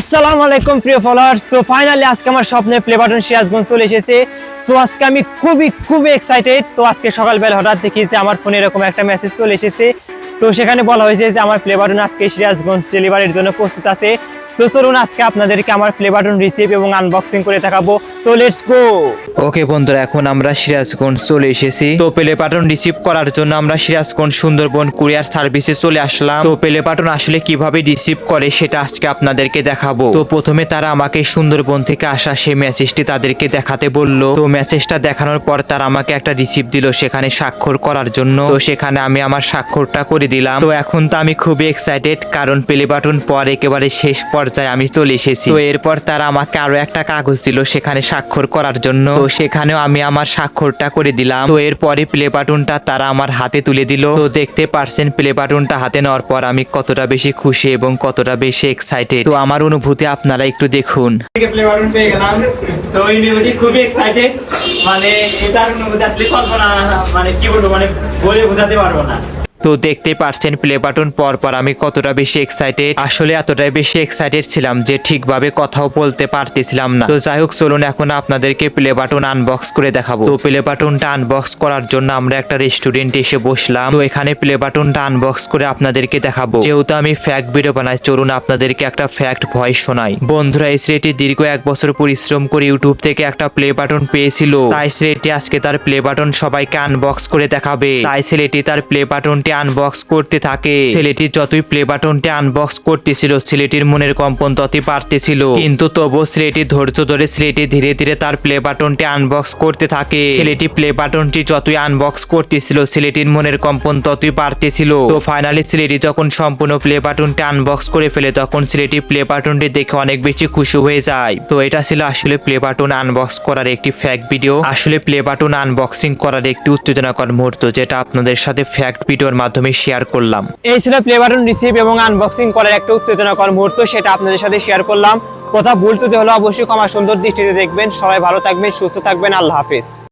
আসসালামু আলাইকুম, প্রিয় ফলোয়ার্স তো ফাইনালি আজকে আমার স্বপ্নের প্লে বাটন সিরাজগঞ্জ চলে এসেছে। সো আজকে আমি খুবই খুবই এক্সাইটেড তো আজকে সকালবেলা হঠাৎ দেখি যে আমার ফোনে এরকম একটা মেসেজ চলে এসেছে। তো সেখানে বলা হয়েছে যে আমার প্লে বাটন আজকে সিরাজগঞ্জ ডেলিভারির জন্য প্রস্তুত আছে। তো চলুন আজকে আপনাদেরকে আমার প্লে বাটন রিসিভ এবং আনবক্সিং করে দেখাবো। তো লেটস গো ওকে বন্ধুরা, এখন আমরা সিরাজগঞ্জ চলে এসেছি। তো পেলে পাটন রিসিভ করার জন্য আমরা সিরাজগঞ্জ সুন্দরবন কুরিয়ার সার্ভিসে চলে আসলাম। তো পেলে পাটন আসলে কীভাবে রিসিভ করে সেটা আজকে আপনাদেরকে দেখাবো। তো প্রথমে তারা আমাকে সুন্দরবন থেকে আসা সেই মেসেজটি তাদেরকে দেখাতে বলল। তো মেসেজটা দেখানোর পর তারা আমাকে একটা রিসিভ দিল সেখানে স্বাক্ষর করার জন্য। তো সেখানে আমি আমার স্বাক্ষরটা করে দিলাম। তো এখন তো আমি খুবই এক্সাইটেড কারণ পেলে বাটন পর একেবারে শেষ পর্যায়ে আমি চলে এসেছি। তো এরপর তারা আমাকে আরও একটা কাগজ দিল সেখানে স্বাক্ষর করার জন্য। তো সেখানেও আমি আমার স্বাক্ষরটা করে দিলাম। তো এরপরে প্লে বাটনটা তারা আমার হাতে তুলে দিল। তো দেখতে পারছেন প্লে বাটনটা হাতে নেওয়ার পর আমি কতটা বেশি খুশি এবং কতটা বেশি এক্সাইটেড তো আমার অনুভূতি আপনারা একটু দেখুন। প্লে বাটন পেয়ে গেলাম। তো অনুভূতি খুবই এক্সাইটেড মানে এটার অনুভূতি আসলে কল্পনা মানে কি বলব মানে বলে বোঝাতে পারব না। তো দেখতে পারছেন প্লে বাটন পর পর আমি কতটা বেশি এক্সাইটেড আসলে এতটাই বেশি এক্সাইটেড ছিলাম যে ঠিকভাবে কথাও বলতে পারতেছিলাম না। তো যাই হোক, চলুন এখন আপনাদেরকে প্লে বাটন আনবক্স করে দেখাবো। তো প্লে বাটনটা আনবক্স করার জন্য আমরা একটা রেস্টুরেন্টে এসে বসলাম। তো এখানে প্লে বাটনটা আনবক্স করে আপনাদেরকে দেখাবো। যেহেতু আমি ফ্যাক্ট ভিডিও বানাই, চলুন আপনাদেরকে একটা ফ্যাক্ট ভয় শোনাই। বন্ধুরা, এই ছেলেটি দীর্ঘ এক বছর পরিশ্রম করে ইউটিউব থেকে একটা প্লে বাটন পেয়েছিল। তাই ছেলেটি আজকে তার প্লে বাটন সবাইকে আনবক্স করে দেখাবে। তাই ছেলেটি তার প্লে বাটনটি আনবক্স করতে থাকে। ছেলেটি যতই প্লে বাটনটি আনবক্স করতেছিল, ছেলেটির মনের কম্পন ততই বাড়তেছিল। কিন্তু তবুও ছেলেটি ধৈর্য ধরে ছেলেটি ধীরে ধীরে তার প্লে বাটনটি আনবক্স করতে থাকে। ছেলেটি প্লে বাটনটি যতই আনবক্স করতেছিল, ছেলেটির মনের কম্পন ততই বাড়তেছিল। তো ফাইনালি ছেলেটি যখন সম্পূর্ণ প্লে বাটনটি আনবক্স করে ফেলে, তখন ছেলেটি প্লে বাটনটি দেখে অনেক বেশি খুশি হয়ে যায়। তো এটা ছিল আসলে প্লে বাটন আনবক্স করার একটি ফ্যাক ভিডিও আসলে প্লে বাটন আনবক্সিং করার একটি উত্তেজনাকর মুহূর্ত, যেটা আপনাদের সাথে ফ্যাক্ট ভিডিওর মাধ্যমে শেয়ার করলাম। এই ছিল প্লে বাটন রিসিভ এবং আনবক্সিং করার একটা উত্তেজনাকর মুহূর্ত, সেটা আপনাদের সাথে শেয়ার করলাম। কথা ভুল তুতে হলে অবশ্যই ক্ষমা সুন্দর দৃষ্টিতে দেখবেন। সবাই ভালো থাকবেন, সুস্থ থাকবেন। আল্লাহ হাফিজ।